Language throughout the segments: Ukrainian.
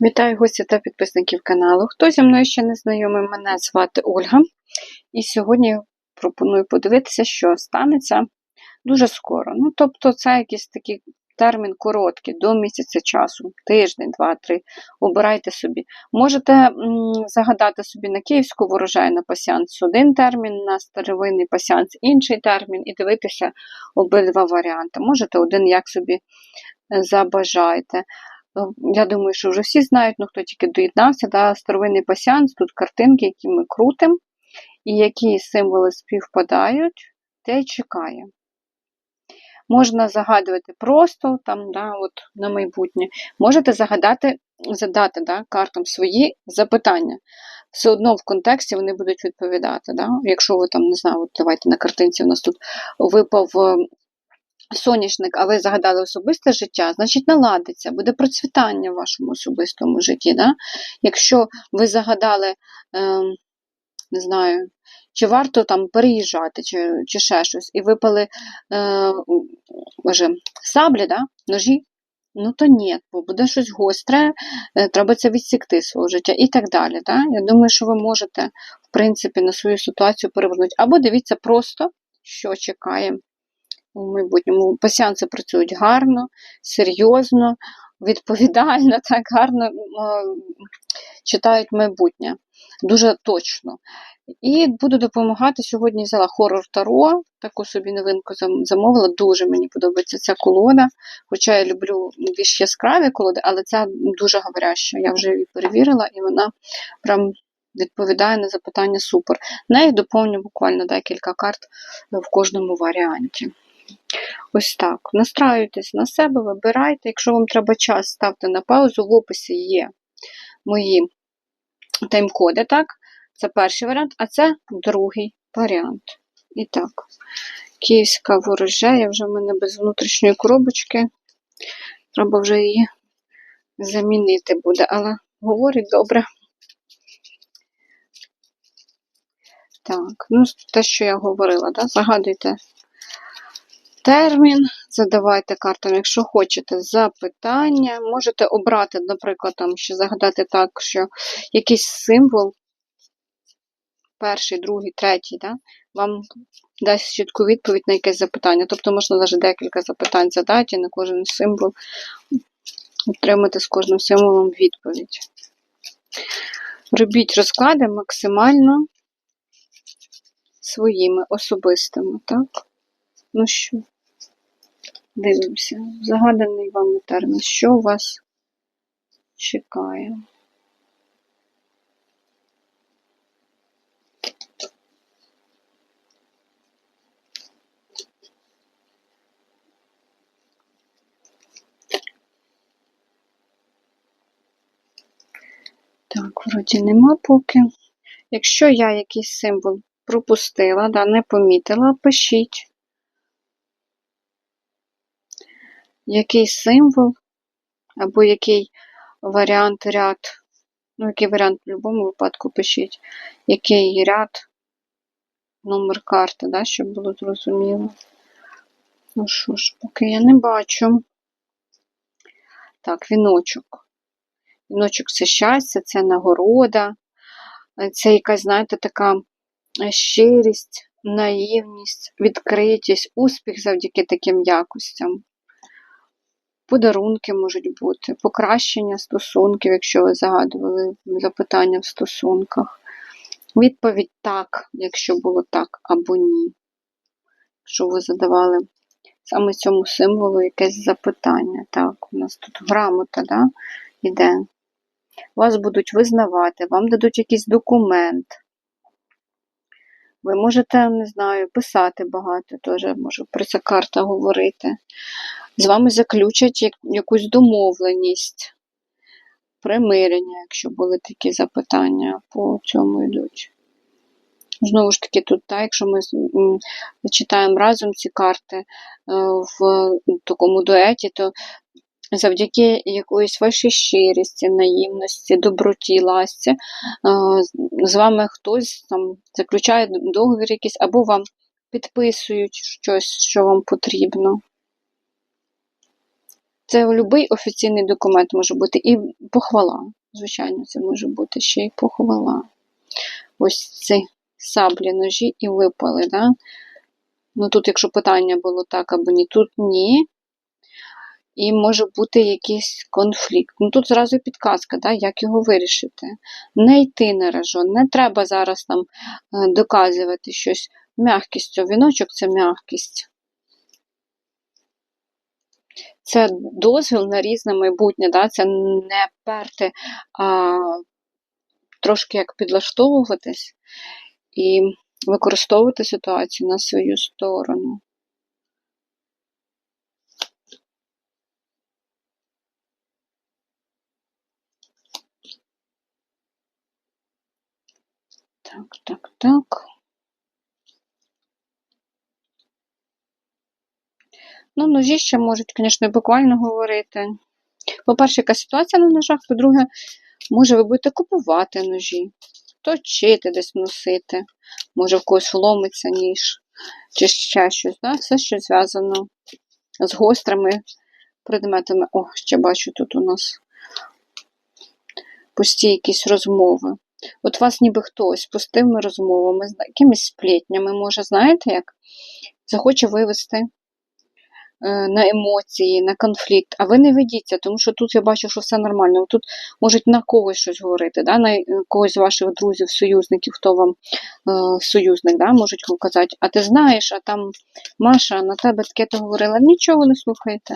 Вітаю гостів та підписників каналу. Хто зі мною ще не знайомий, мене звати Ольга. І сьогодні пропоную подивитися, що станеться дуже скоро. Ну, тобто, це якийсь такий термін короткий, до місяця часу, тиждень, два-три. Обирайте собі. Можете м, загадати собі на київську ворожай на пасіанс один термін, на старовинний пасіанс інший термін, і дивитися обидва варіанти. Можете один як собі е, забажаєте. Я думаю, що вже всі знають, ну хто тільки доєднався, да, старовинний пасіанс, тут картинки, які ми крутимо, і які символи співпадають, те й чекає. Можна загадувати просто там, да, от, на майбутнє. Можете загадати, задати да, картам свої запитання. Все одно в контексті вони будуть відповідати. Да? Якщо ви там, не знаю, от давайте на картинці у нас тут випав е, соняшник, а ви загадали особисте життя, значить наладиться, буде процвітання в вашому особистому житті. Да? Якщо ви загадали, е, не знаю, чи варто там переїжджати, чи чи ще щось, і випали е, боже, саблі, да? ножі, ну то ні, бо буде щось гостре, е, треба це відсікти свого життя і так далі. Да? Я думаю, що ви можете, в принципі, на свою ситуацію перевернути. Або дивіться просто, що чекає у майбутньому. Пасіанси працюють гарно, серйозно, відповідально, так гарно читають майбутнє, дуже точно. І буду допомагати. Сьогодні взяла хорор Таро, таку собі новинку замовила. Дуже мені подобається ця колода. Хоча я люблю більш яскраві колоди, але ця дуже говоряща. Я вже її перевірила, і вона прям відповідає на запитання супер. Нею доповню буквально декілька карт в кожному варіанті. Ось так. Настраюйтесь на себе, вибирайте. Якщо вам треба час, ставте на паузу. В описі є мої тайм-коди, так? Це перший варіант, а це другий варіант. І так, київська ворожея вже в мене без внутрішньої коробочки. Треба вже її замінити буде, але говорить добре. Так, ну, те, що я говорила, да? загадуйте термін, задавайте картам, якщо хочете, запитання. Можете обрати, наприклад, там ще загадати так, що якийсь символ, перший, другий, третій, да, вам дасть чітку відповідь на якесь запитання. Тобто можна навіть декілька запитань задати на кожен символ, отримати з кожним символом відповідь. Робіть розклади максимально своїми особистими, так? Ну що, дивимося. Загаданий вам термін, що вас чекає. Так, вроді нема поки. Якщо я якийсь символ пропустила, да, не помітила, пишіть. Який символ, або який варіант ряд, ну, який варіант в будь-якому випадку пишіть, який ряд, номер карти, да, щоб було зрозуміло. Ну що ж, поки я не бачу. Так, віночок. Віночок це щастя, це нагорода, це якась, знаєте, така щирість, наївність, відкритість, успіх завдяки таким якостям. Подарунки можуть бути, покращення стосунків, якщо ви загадували запитання в стосунках. Відповідь так, якщо було так або ні. Якщо ви задавали саме цьому символу якесь запитання. Так, у нас тут грамота, да, іде. Вас будуть визнавати, вам дадуть якийсь документ. Ви можете, не знаю, писати багато, теж може про ця карта говорити. З вами заключать якусь домовленість, примирення, якщо були такі запитання по цьому йдуть. Знову ж таки, тут, так, якщо ми читаємо разом ці карти е, в такому дуеті, то завдяки якоїсь вашій щирості, наївності, доброті, ласці, е, з вами хтось там заключає договір якийсь, або вам підписують щось, що вам потрібно. Це будь-який офіційний документ може бути і похвала. Звичайно, це може бути ще й похвала. Ось ці саблі ножі і випали, да? Ну тут, якщо питання було так або ні, тут ні. І може бути якийсь конфлікт. Ну тут зразу підказка, да, як його вирішити. Не йти на рожон, не треба зараз там е, доказувати щось м'якістю. Віночок це м'якість. Це дозвіл на різне майбутнє, да? це не перти, а трошки як підлаштовуватись і використовувати ситуацію на свою сторону. Так, так, так. Ну, ножі ще можуть, звісно, буквально говорити. По-перше, яка ситуація на ножах, по-друге, може, ви будете купувати ножі, точити десь носити, може в когось ломиться ніж, чи ще щось. Да? Все, що зв'язано з гострими предметами. О, ще бачу тут у нас пусті якісь розмови. От вас ніби хтось пустими розмовами, з якимись сплетнями, може, знаєте як? Захоче вивести на емоції, на конфлікт, а ви не ведіться, тому що тут я бачу, що все нормально. Тут можуть на когось щось говорити, да? на когось з ваших друзів, союзників, хто вам е, союзник, да? можуть казати, а ти знаєш, а там Маша на тебе таке то говорила. Нічого не слухайте.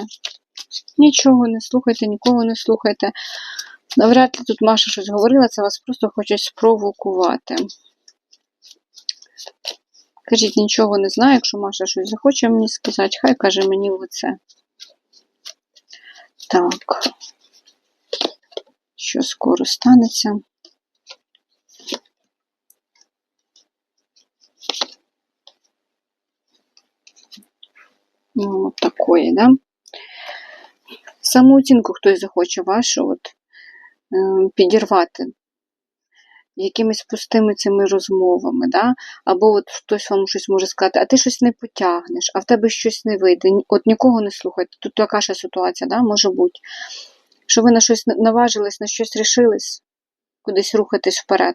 Нічого не слухайте, нікого не слухайте. Навряд ли тут Маша щось говорила, це вас просто хочуть спровокувати. Кажіть, нічого не знаю, якщо Маша щось захоче мені сказати, хай каже мені в лице. Так, що скоро станеться? Ну, от такої, да? Самооцінку хтось захоче вашу от, е, підірвати якимись пустими цими розмовами, да? або от хтось вам щось може сказати, а ти щось не потягнеш, а в тебе щось не вийде. От нікого не слухайте. Тут така ж ситуація да? може бути. Що ви на щось наважились, на щось рішились, кудись рухатись вперед.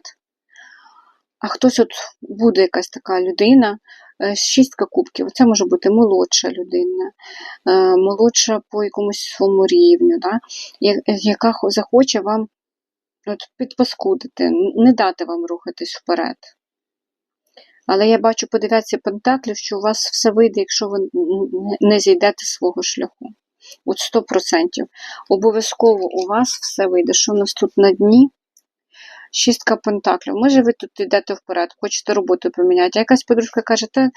А хтось от буде якась така людина, е, шістка кубків, це може бути молодша людина, е, молодша по якомусь своєму рівню, да? яка захоче вам от підпаскудити, не дати вам рухатись вперед. Але я бачу по дев'ятці пентаклів, що у вас все вийде, якщо ви не зійдете свого шляху. От 100%. Обов'язково у вас все вийде. Що в нас тут на дні? Шістка пентаклів. Може, ви тут йдете вперед, хочете роботу поміняти. А якась подружка каже, та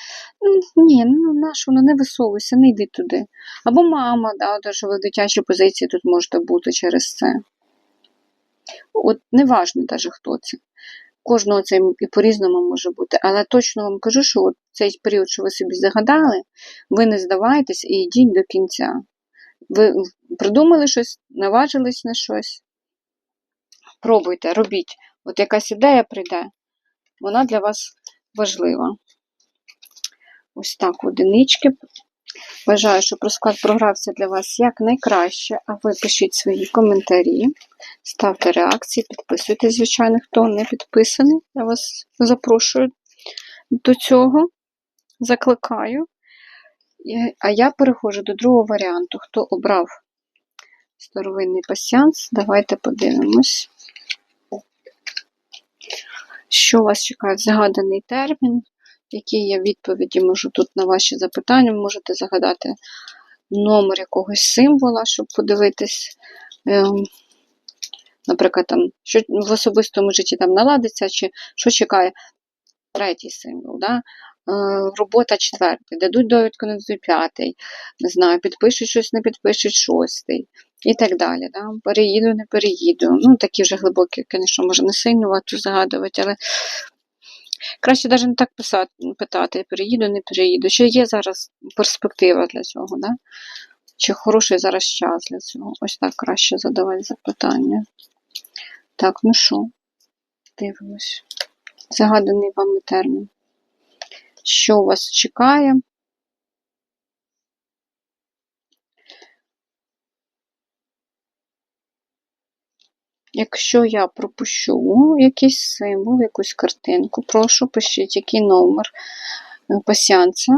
ні, ну наш воно не висовуйся, не йди туди. Або мама, да, що ви в дитячій позиції тут можете бути через це. От неважно навіть хто це. Кожного це і по-різному може бути. Але точно вам кажу, що от цей період, що ви собі загадали, ви не здавайтесь і йдіть до кінця. Ви придумали щось, наважились на щось. Пробуйте, робіть. От якась ідея прийде, вона для вас важлива. Ось так одинички. Бажаю, щоб розклад програвся для вас якнайкраще, а ви пишіть свої коментарі, ставте реакції, підписуйтесь, звичайно, хто не підписаний. Я вас запрошую до цього, закликаю. А я переходжу до другого варіанту. Хто обрав старовинний пасіанс, давайте подивимось, що вас чекає загаданий термін які є відповіді, можу тут на ваші запитання, можете загадати номер якогось символа, щоб подивитись, ем, наприклад, там, що в особистому житті там наладиться, чи що чекає третій символ. Да? Е, робота четвертий, дадуть довідку на п'ятий, не знаю, підпишуть щось, не підпишуть шостий. І так далі. Да? Переїду, не переїду. Ну, такі вже глибокі, звісно, може не сильно варто загадувати, але Краще навіть не так писати, питати, переїду, не переїду. Чи є зараз перспектива для цього, да? чи хороший зараз час для цього? Ось так краще задавати запитання. Так, ну що, дивимось. Загаданий вами термін. Що вас чекає? Якщо я пропущу якийсь символ, якусь картинку, прошу пишіть, який номер е, пасіанса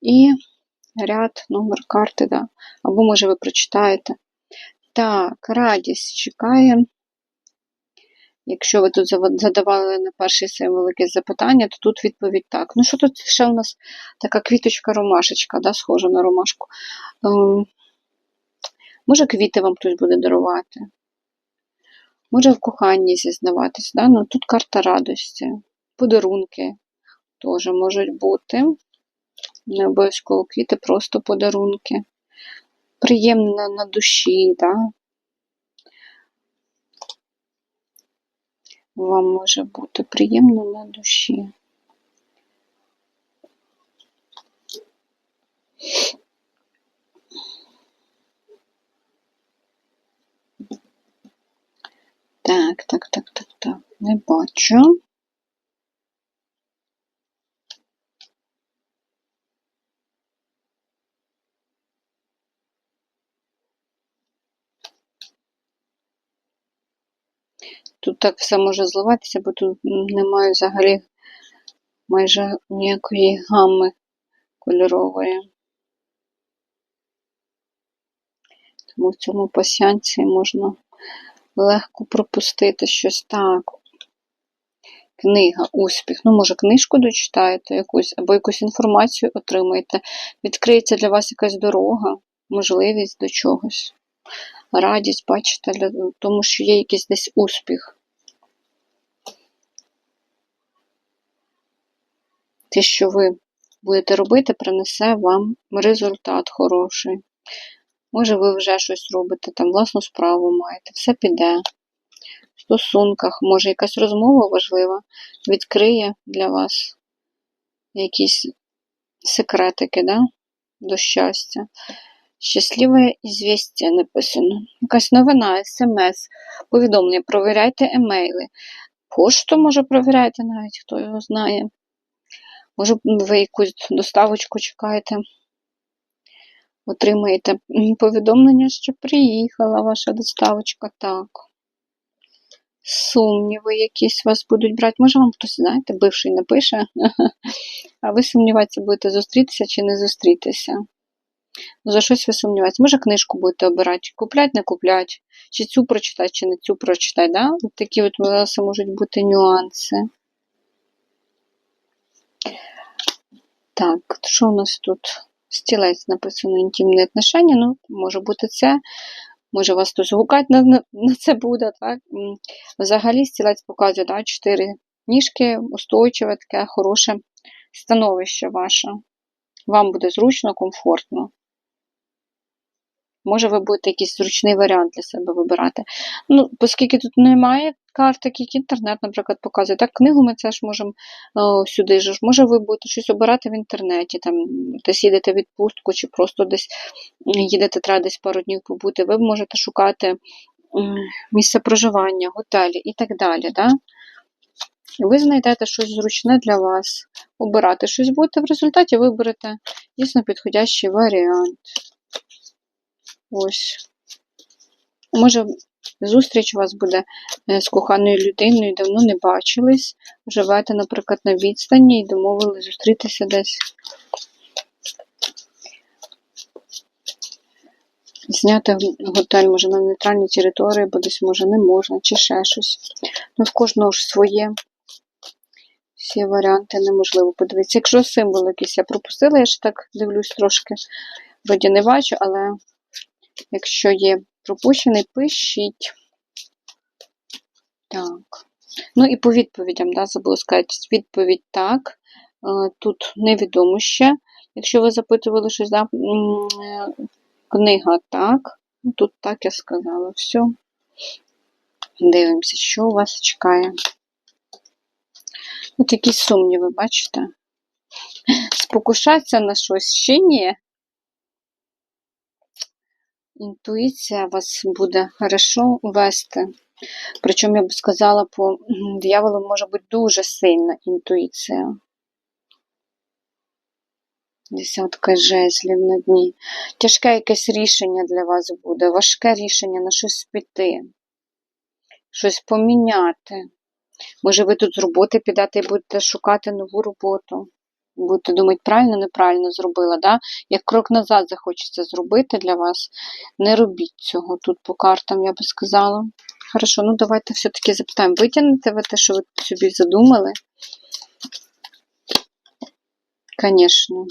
і ряд, номер карти, да. або, може, ви прочитаєте. Так, радість чекає. Якщо ви тут задавали на перший символ якесь запитання, то тут відповідь так. Ну, що тут ще у нас така квіточка-ромашечка, да, схожа на ромашку. Ем, Може, квіти вам хтось буде дарувати. Може в коханні зізнаватись. Да? Ну, Тут карта радості, подарунки теж можуть бути. Не обов'язково квіти, просто подарунки. Приємно на душі, да? Вам може бути приємно на душі. Так, так, так, так, так. Не бачу. Тут так все може зливатися, бо тут немає взагалі майже ніякої гамми кольорової. Тому в цьому пасянці можна легко пропустити щось так. Книга, успіх. Ну, може, книжку дочитаєте якусь, або якусь інформацію отримаєте. Відкриється для вас якась дорога, можливість до чогось. Радість, бачите, для, тому що є якийсь десь успіх. Те, що ви будете робити, принесе вам результат хороший. Може, ви вже щось робите, там власну справу маєте, все піде. В стосунках, може, якась розмова важлива відкриє для вас якісь секретики, да? до щастя. Щасливе ізвістя написано. Якась новина, смс, повідомлення, провіряйте емейли. Пошту, може, провіряйте навіть, хто його знає. Може, ви якусь доставочку чекаєте отримаєте повідомлення, що приїхала ваша доставочка. Так. Сумніви якісь вас будуть брати. Може, вам хтось, знаєте, бивший напише, а ви сумніваєтеся, будете зустрітися чи не зустрітися. За щось ви сумніваєтеся. Може, книжку будете обирати, куплять, не куплять, чи цю прочитати, чи не цю прочитати. Да? Такі от вас можуть бути нюанси. Так, що у нас тут? Стілець написано інтимні отношення, ну, може бути це, може вас хтось гукати на, на, це буде. так. Взагалі стілець показує да, чотири ніжки, устойчиве, таке хороше становище ваше. Вам буде зручно, комфортно. Може, ви будете якийсь зручний варіант для себе вибирати. Ну, Оскільки тут немає карт, як інтернет, наприклад, показує. Так, книгу ми це ж можемо о, сюди ж. Може, ви будете щось обирати в інтернеті, там, десь їдете в відпустку, чи просто десь їдете, треба десь пару днів побути. Ви можете шукати місце проживання, готелі і так далі. Да? Ви знайдете щось зручне для вас, обирати щось будете, в результаті виберете дійсно підходящий варіант. Ось. Може, зустріч у вас буде е, з коханою людиною, давно не бачились. Живете, наприклад, на відстані і домовились зустрітися десь. Зняти готель, може, на нейтральній території, бо десь, може, не можна, чи ще щось. Ну, в кожного ж своє. Всі варіанти неможливо подивитися. Якщо символ якийсь я пропустила, я ж так дивлюсь трошки, вроді не бачу, але Якщо є пропущений, пишіть. Так. Ну і по відповідям, да, забула сказати, відповідь так. Е, тут невідомо ще. Якщо ви запитували щось, да, книга так. Тут так я сказала. Все. Дивимося, що у вас чекає. Ось якісь сумніви, бачите? Спокушатися на щось ще ні. Інтуїція вас буде хорошо вести. Причому, я б сказала, по дияволу може бути дуже сильна інтуїція. Десятка жезлів на дні. Тяжке якесь рішення для вас буде, важке рішення на щось піти, щось поміняти. Може, ви тут з роботи підете і будете шукати нову роботу. Будете думати, правильно, неправильно зробила, да? Як крок назад захочеться зробити для вас, не робіть цього тут по картам, я би сказала. Хорошо, ну давайте все-таки запитаємо. Витягнете ви те, що ви собі задумали? Звісно.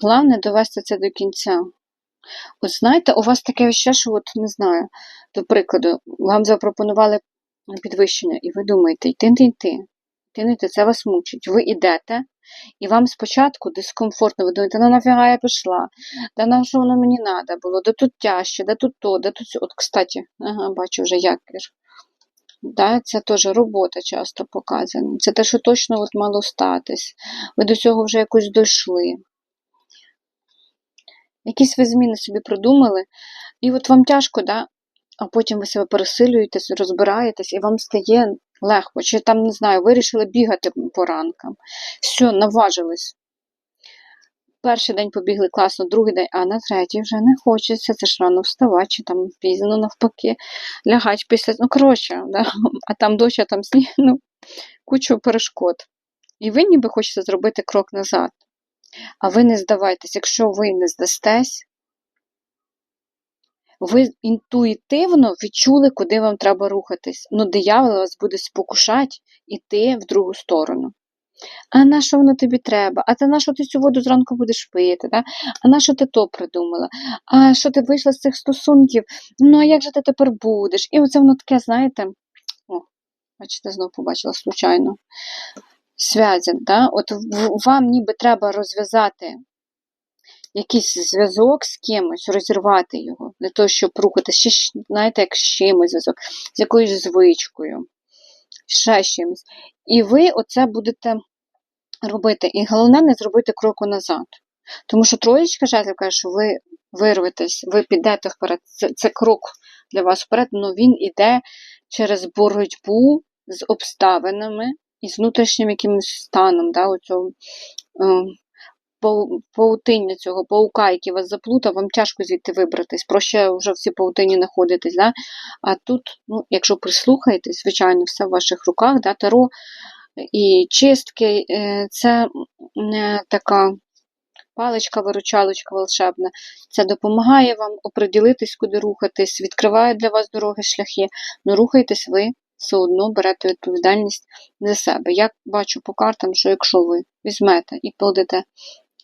Головне довести це до кінця. От знаєте, у вас таке ще, що от не знаю, до прикладу, вам запропонували підвищення, і ви думаєте, йти йти, йти не йти, це вас мучить. Ви йдете, і вам спочатку дискомфортно, ви думаєте, ну нафіга я пішла, да на що воно мені треба було, да тут тяжче, да тут то, да тут. От, кстати, ага, бачу вже якір. Да, це теж робота часто показана. Це те, що точно от мало статись. Ви до цього вже якось дійшли. Якісь ви зміни собі придумали, і от вам тяжко, да? А потім ви себе пересилюєтесь, розбираєтесь, і вам стає легко. Чи там, не знаю, вирішили бігати по ранкам. Все, наважились. Перший день побігли класно, другий день, а на третій вже не хочеться. Це ж рано вставати, чи там пізно навпаки, лягать після. Ну, коротше, да? а там дощ, а там сніг, ну, кучу перешкод. І ви ніби хочете зробити крок назад. А ви не здавайтесь, якщо ви не здастесь, ви інтуїтивно відчули, куди вам треба рухатись. Ну, диявол вас буде спокушати іти в другу сторону. А на що воно тобі треба? А ти на що ти цю воду зранку будеш пити? Да? А на що ти то придумала? А що ти вийшла з цих стосунків? Ну, а як же ти тепер будеш? І оце воно таке, знаєте, о, бачите, знову побачила случайно. Связін, да? От вам ніби треба розв'язати якийсь зв'язок з кимось, розірвати його, для того, щоб рухатися, знаєте, як з чимось з якоюсь звичкою, ще з чимось. І ви оце будете робити. І головне не зробити кроку назад. Тому що троєчка жезлів каже, що ви вирветесь, ви підете вперед. Це, це крок для вас вперед, але він іде через боротьбу з обставинами і з внутрішнім якимось станом, да, оцього, е, паутиння цього паука, який вас заплутав, вам тяжко звідти вибратись, проще вже всі паутині знаходитесь. Да? А тут, ну, якщо прислухаєтесь, звичайно, все в ваших руках, да, таро і чистки е, це не така паличка-виручалочка волшебна. Це допомагає вам оприділитись, куди рухатись, відкриває для вас дороги, шляхи, але рухайтесь ви. Все одно берете відповідальність за себе. Я бачу по картам, що якщо ви візьмете і будете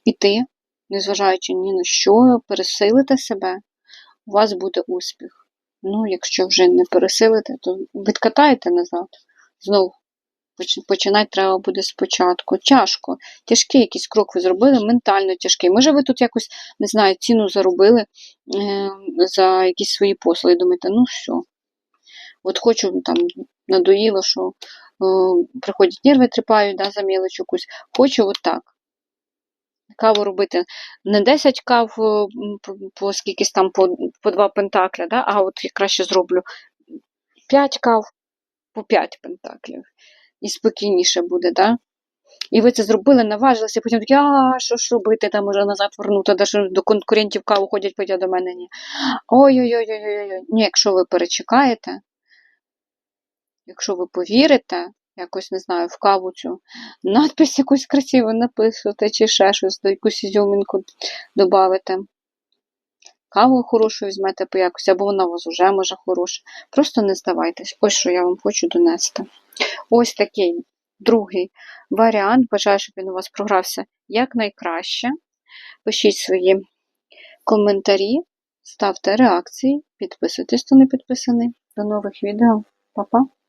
іти, незважаючи ні на що, пересилите себе, у вас буде успіх. Ну, якщо вже не пересилите, то відкатаєте назад. Знову починати треба буде спочатку. Тяжко. Тяжкий якийсь крок ви зробили, ментально тяжкий. Може, ви тут якось, не знаю, ціну заробили е, за якісь свої послуги. Думаєте, ну все. От хочу там надоїло, що е, приходять нерви тріпають да, за мілоч якусь. Хочу от так каву робити не 10 кав е, по скількись там по по 2 пентакля, да? а от я краще зроблю 5 кав по 5 пентаклів. І спокійніше буде, да? І ви це зробили, наважилися, потім такі, а що ж робити, там може назад вернути, де до конкурентів каву ходять, потім до мене ні. Ой-ой-ой, ой ні, якщо ви перечекаєте, якщо ви повірите, якось не знаю, в каву цю надпись якусь красиву написати, чи ще щось, якусь ізюмінку додати. Каву хорошу візьмете по якось, або вона у вас вже може хороша. Просто не здавайтесь. Ось що я вам хочу донести. Ось такий другий варіант. Бажаю, щоб він у вас програвся якнайкраще. Пишіть свої коментарі, ставте реакції, підписуйтесь, хто не підписаний. До нових відео. Па-па!